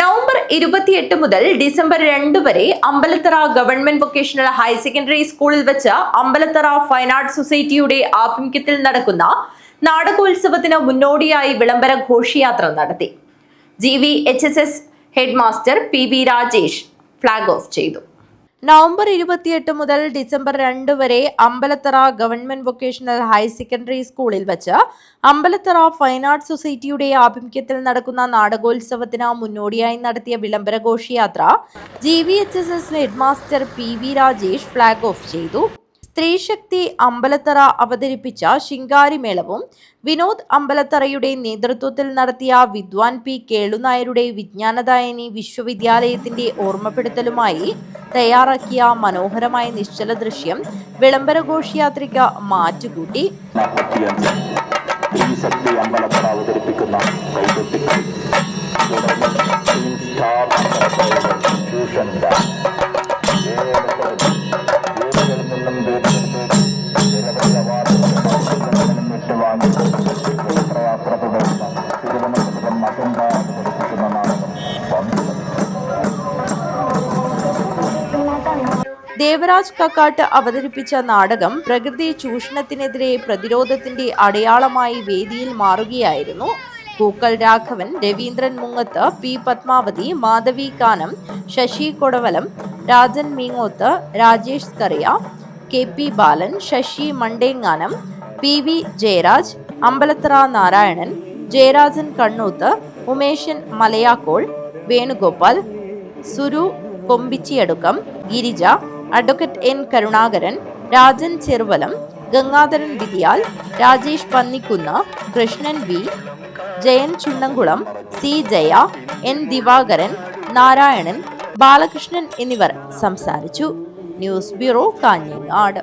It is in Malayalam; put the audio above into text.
നവംബർ ഇരുപത്തിയെട്ട് മുതൽ ഡിസംബർ രണ്ട് വരെ Ambalathara government vocational higher secondary സ്കൂളിൽ വെച്ച് അമ്പലത്തറ ഫൈൻ ആർട്സ് സൊസൈറ്റിയുടെ ആഭിമുഖ്യത്തിൽ നടക്കുന്ന നാടകോത്സവത്തിന് മുന്നോടിയായി വിളംബര ഘോഷയാത്ര നടത്തി. G V H S S head master P V Rajesh flag off ചെയ്തു. നവംബർ ഇരുപത്തിയെട്ട് മുതൽ ഡിസംബർ രണ്ട് വരെ Ambalathara government vocational higher secondary സ്കൂളിൽ വെച്ച് അമ്പലത്തറ ഫൈൻ ആർട്സ് സൊസൈറ്റിയുടെ ആഭിമുഖ്യത്തിൽ നടക്കുന്ന നാടകോത്സവത്തിന് മുന്നോടിയായി നടത്തിയ വിളംബര ഘോഷയാത്ര G V H S S head master P V Rajesh flag off ചെയ്തു. സ്ത്രീശക്തി അമ്പലത്തറ അവതരിപ്പിച്ച ശിങ്കാരിമേളവും വിനോദ് അമ്പലത്തറയുടെ നേതൃത്വത്തിൽ നടത്തിയ വിദ്വാൻ പി കേളുനായരുടെ വിജ്ഞാനദായനി വിശ്വവിദ്യാലയത്തിന്റെ ഓർമ്മപ്പെടുത്തലുമായി തയ്യാറാക്കിയ മനോഹരമായ നിശ്ചല ദൃശ്യം വിളംബര ഘോഷയാത്രയ്ക്ക് മാറ്റുകൂട്ടി. അമ്പലപ്പട അവതരിപ്പിക്കുന്ന ദേവരാജ് കക്കാട്ട് അവതരിപ്പിച്ച നാടകം പ്രകൃതി ചൂഷണത്തിനെതിരെ പ്രതിരോധത്തിന്റെ അടയാളമായി വേദിയിൽ മാറുകയായിരുന്നു. Pookkal Raghavan Raveendran Mungath P Padmavathi Madhavi Kanam Sasi Kodavalam Rajan Meengoth Rajesh Kariya K P Balan Sasi Mandenganam P V Jayaraj Ambalathara Narayanan Jayarajan Kannuth Umesan Malayakkol Venugopal Suru Kombichiyadukkam Girija advocate N Karunakaran Rajan Cheruvalam Gangadharan വിധിയാൽ Rajesh Pannikkunnu Krishnan V Jayan Chunnamkulam C Jaya N Divakaran Narayanan Balakrishnan എന്നിവർ സംസാരിച്ചു. News bureau Kanhangad.